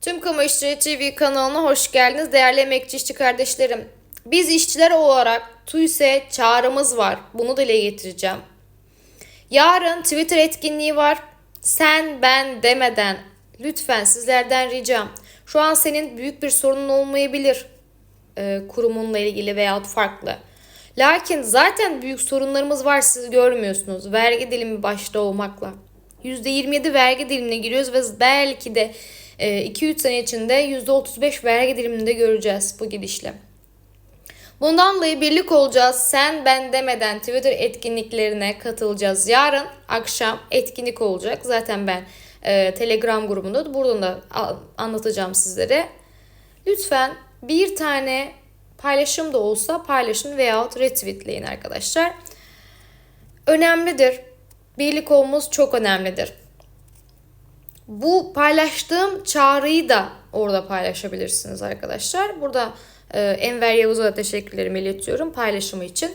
Tüm Kamu İşçileri TV kanalına hoş geldiniz değerli emekçi işçi kardeşlerim. Biz işçiler olarak TÜİS'e çağrımız var. Bunu dile getireceğim. Yarın Twitter etkinliği var. Sen ben demeden lütfen sizlerden ricam. Şu an senin büyük bir sorunun olmayabilir e, kurumunla ilgili veyahut farklı. Lakin zaten büyük sorunlarımız var siz görmüyorsunuz. Vergi dilimi başta olmakla. %27 vergi dilimine giriyoruz ve belki de 2-3 sene içinde %35 vergi diliminde göreceğiz bu gidişle. Bundan dolayı birlik olacağız. Sen ben demeden Twitter etkinliklerine katılacağız. Yarın akşam etkinlik olacak. Zaten ben e, Telegram grubunda buradan da anlatacağım sizlere. Lütfen bir tane paylaşım da olsa paylaşın veyahut retweetleyin arkadaşlar. Önemlidir. Birlik olmamız çok önemlidir. Bu paylaştığım çağrıyı da orada paylaşabilirsiniz arkadaşlar. Burada e, Enver Yavuz'a da teşekkürlerimi iletiyorum paylaşımı için.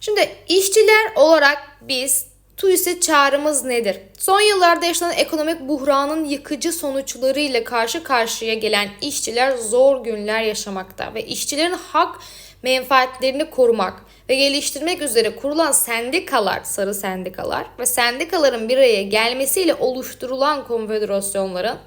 Şimdi işçiler olarak biz TÜİS'e çağrımız nedir? Son yıllarda yaşanan ekonomik buhranın yıkıcı sonuçlarıyla karşı karşıya gelen işçiler zor günler yaşamakta ve işçilerin hak menfaatlerini korumak ve geliştirmek üzere kurulan sendikalar, sarı sendikalar ve sendikaların bir araya gelmesiyle oluşturulan konfederasyonların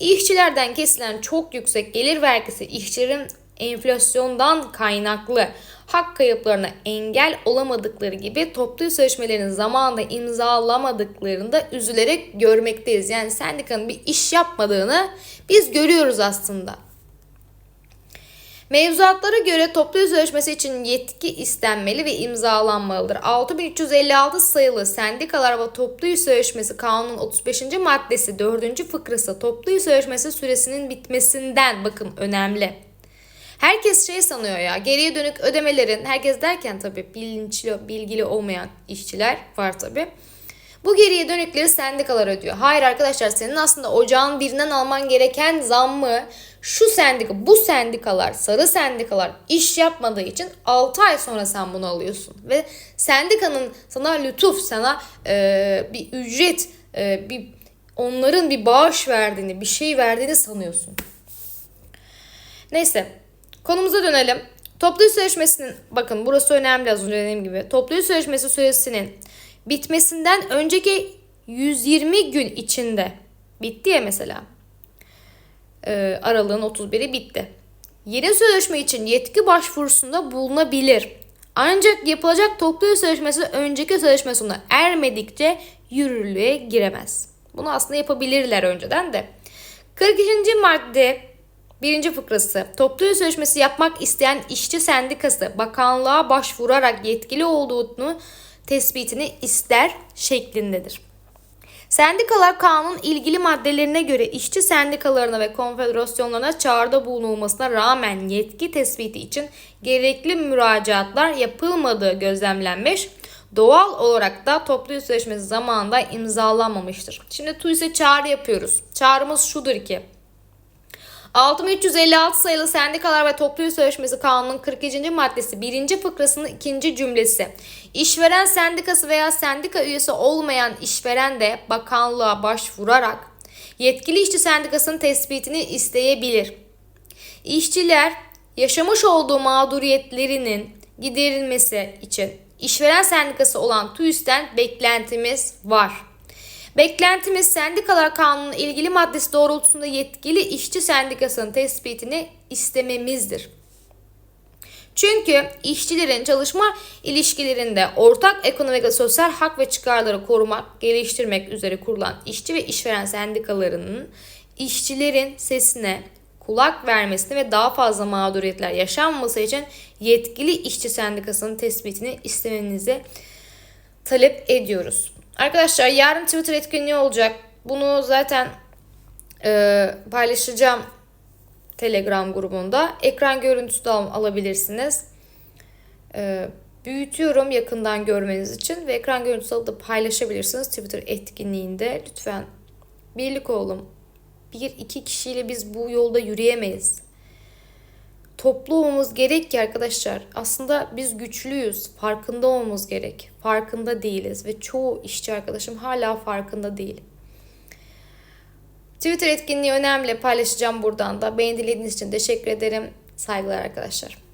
işçilerden kesilen çok yüksek gelir vergisi işçilerin enflasyondan kaynaklı hak kayıplarına engel olamadıkları gibi toplu sözleşmelerin zamanında imzalamadıklarında üzülerek görmekteyiz. Yani sendikanın bir iş yapmadığını biz görüyoruz aslında. Mevzuatlara göre toplu sözleşmesi için yetki istenmeli ve imzalanmalıdır. 6356 sayılı Sendikalar ve Toplu Sözleşmesi Kanunun 35. maddesi 4. fıkrası toplu sözleşmesi süresinin bitmesinden bakın önemli. Herkes şey sanıyor ya geriye dönük ödemelerin herkes derken tabii bilinçli bilgili olmayan işçiler var tabii. Bu geriye dönükleri sendikalar ödüyor. Hayır arkadaşlar senin aslında ocağın birinden alman gereken zammı şu sendika, bu sendikalar, sarı sendikalar iş yapmadığı için 6 ay sonra sen bunu alıyorsun. Ve sendikanın sana lütuf, sana e, bir ücret, e, bir onların bir bağış verdiğini, bir şey verdiğini sanıyorsun. Neyse konumuza dönelim. Toplu sözleşmesinin bakın burası önemli az önce dediğim gibi. Toplu sözleşmesi süresinin bitmesinden önceki 120 gün içinde bitti ya mesela. Ee, aralığın 31'i bitti. Yeni sözleşme için yetki başvurusunda bulunabilir. Ancak yapılacak toplu sözleşmesi önceki sözleşme sonuna ermedikçe yürürlüğe giremez. Bunu aslında yapabilirler önceden de. 42. madde Birinci fıkrası. Toplu sözleşmesi yapmak isteyen işçi sendikası bakanlığa başvurarak yetkili olduğunu tespitini ister şeklindedir. Sendikalar kanun ilgili maddelerine göre işçi sendikalarına ve konfederasyonlarına çağrıda bulunulmasına rağmen yetki tespiti için gerekli müracaatlar yapılmadığı gözlemlenmiş. Doğal olarak da toplu sözleşmesi zamanında imzalanmamıştır. Şimdi TÜİS'e çağrı yapıyoruz. Çağrımız şudur ki 6356 sayılı Sendikalar ve Toplu Sözleşmesi Kanunu'nun 42. maddesi 1. fıkrasının 2. cümlesi. İşveren sendikası veya sendika üyesi olmayan işveren de bakanlığa başvurarak yetkili işçi sendikasının tespitini isteyebilir. İşçiler yaşamış olduğu mağduriyetlerinin giderilmesi için işveren sendikası olan TÜİS'ten beklentimiz var. Beklentimiz sendikalar kanunun ilgili maddesi doğrultusunda yetkili işçi sendikasının tespitini istememizdir. Çünkü işçilerin çalışma ilişkilerinde ortak ekonomik ve sosyal hak ve çıkarları korumak, geliştirmek üzere kurulan işçi ve işveren sendikalarının işçilerin sesine kulak vermesini ve daha fazla mağduriyetler yaşanmaması için yetkili işçi sendikasının tespitini istemenizi talep ediyoruz. Arkadaşlar yarın Twitter etkinliği olacak. Bunu zaten e, paylaşacağım Telegram grubunda. Ekran görüntüsü de al- alabilirsiniz. E, büyütüyorum yakından görmeniz için ve ekran görüntüsü alıp da paylaşabilirsiniz Twitter etkinliğinde. Lütfen birlik olalım. Bir iki kişiyle biz bu yolda yürüyemeyiz. Toplu olmamız gerek ki arkadaşlar. Aslında biz güçlüyüz. Farkında olmamız gerek. Farkında değiliz ve çoğu işçi arkadaşım hala farkında değil. Twitter etkinliği önemli. Paylaşacağım buradan da. Beni dinlediğiniz için teşekkür ederim. Saygılar arkadaşlar.